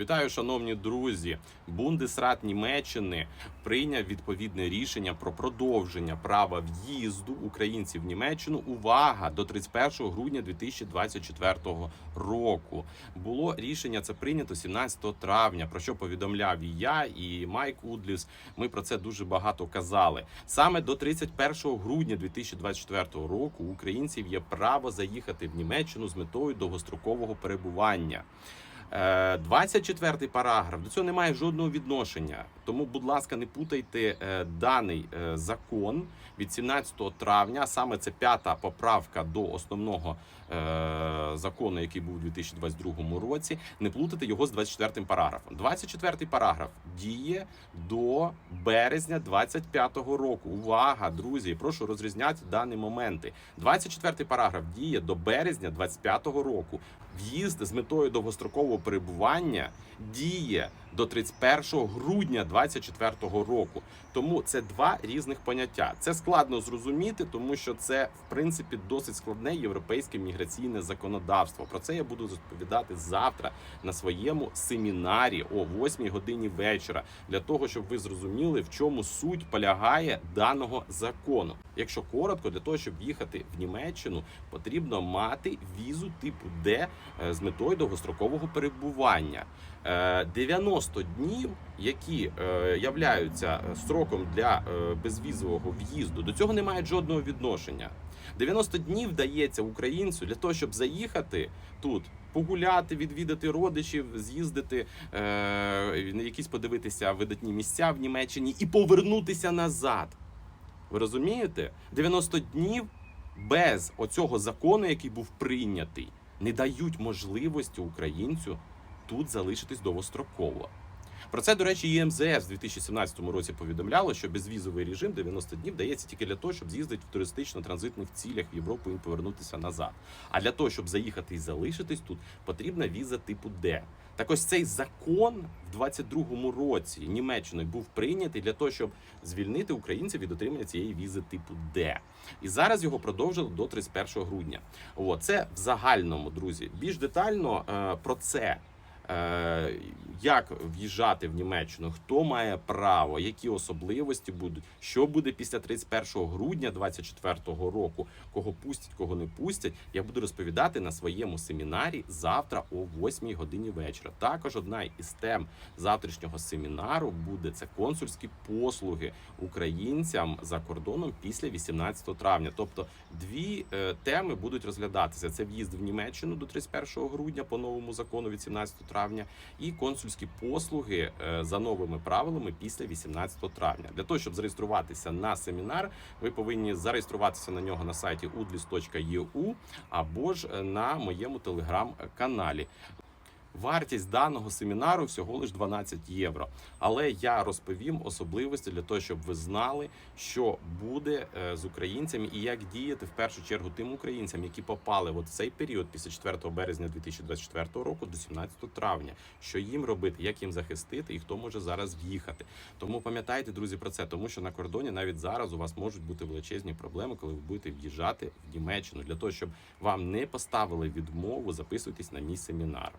Вітаю, шановні друзі. Бундесрат Німеччини прийняв відповідне рішення про продовження права в'їзду українців в Німеччину. Увага до 31 грудня 2024 року. Було рішення це прийнято 17 травня. Про що повідомляв і я, і Майк Удліс. Ми про це дуже багато казали. Саме до 31 грудня 2024 року українців є право заїхати в Німеччину з метою довгострокового перебування. Е, 24 параграф до цього не має жодного відношення. Тому, будь ласка, не путайте е, даний е, закон від 17 травня. Саме це п'ята поправка до основного е, закону, який був у 2022 році. Не плутайте його з 24 параграфом. 24 параграф діє до березня 25 року. Увага, друзі! Прошу розрізняти дані моменти. 24 параграф діє до березня 25 року. В'їзд з метою довгострокового перебування діє до 31 грудня 2024 року. Тому це два різних поняття. Це складно зрозуміти, тому що це в принципі досить складне європейське міграційне законодавство. Про це я буду розповідати завтра на своєму семінарі о 8 годині вечора, для того, щоб ви зрозуміли, в чому суть полягає даного закону. Якщо коротко, для того, щоб їхати в Німеччину, потрібно мати візу типу Д е, з метою довгострокового перебування. Е, 90 днів, які е, являються строком для е, безвізового в'їзду, до цього не мають жодного відношення. 90 днів дається українцю для того, щоб заїхати тут, погуляти, відвідати родичів, з'їздити е, якісь подивитися видатні місця в Німеччині і повернутися назад. Ви розумієте? 90 днів без оцього закону, який був прийнятий, не дають можливості українцю тут залишитись довгостроково. Про це, до речі, і МЗС в 2017 році повідомляло, що безвізовий режим 90 днів дається тільки для того, щоб з'їздити в туристично-транзитних цілях в Європу і повернутися назад. А для того, щоб заїхати і залишитись тут, потрібна віза типу Д. Так ось цей закон в 22-му році Німеччиною був прийнятий для того, щоб звільнити українців від отримання цієї візи типу Д. І зараз його продовжили до 31 грудня. О, це в загальному, друзі. Більш детально е, про це. Е, Як в'їжджати в Німеччину, хто має право, які особливості будуть, що буде після 31 грудня 2024 року, кого пустять, кого не пустять, я буду розповідати на своєму семінарі завтра о 8 годині вечора. Також одна із тем завтрашнього семінару буде це консульські послуги українцям за кордоном після 18 травня. Тобто дві е, теми будуть розглядатися: це в'їзд в Німеччину до 31 грудня по новому закону від 17 травня, і консульські послуги е, за новими правилами після 18 травня. Для того щоб зареєструватися на семінар, ви повинні зареєструватися на нього на сайті udlis.eu або ж е, на моєму телеграм-каналі. Вартість даного семінару всього лиш 12 євро. Але я розповім особливості для того, щоб ви знали, що буде е, з українцями і як діяти в першу чергу тим українцям, які попали в цей період після 4 березня 2024 року до 17 травня. Що їм робити, як їм захистити і хто може зараз в'їхати. Тому пам'ятайте, друзі, про це, тому що на кордоні навіть зараз у вас можуть бути величезні проблеми, коли ви будете в'їжджати в Німеччину. Для того щоб вам не поставили відмову, записуйтесь на мій семінар.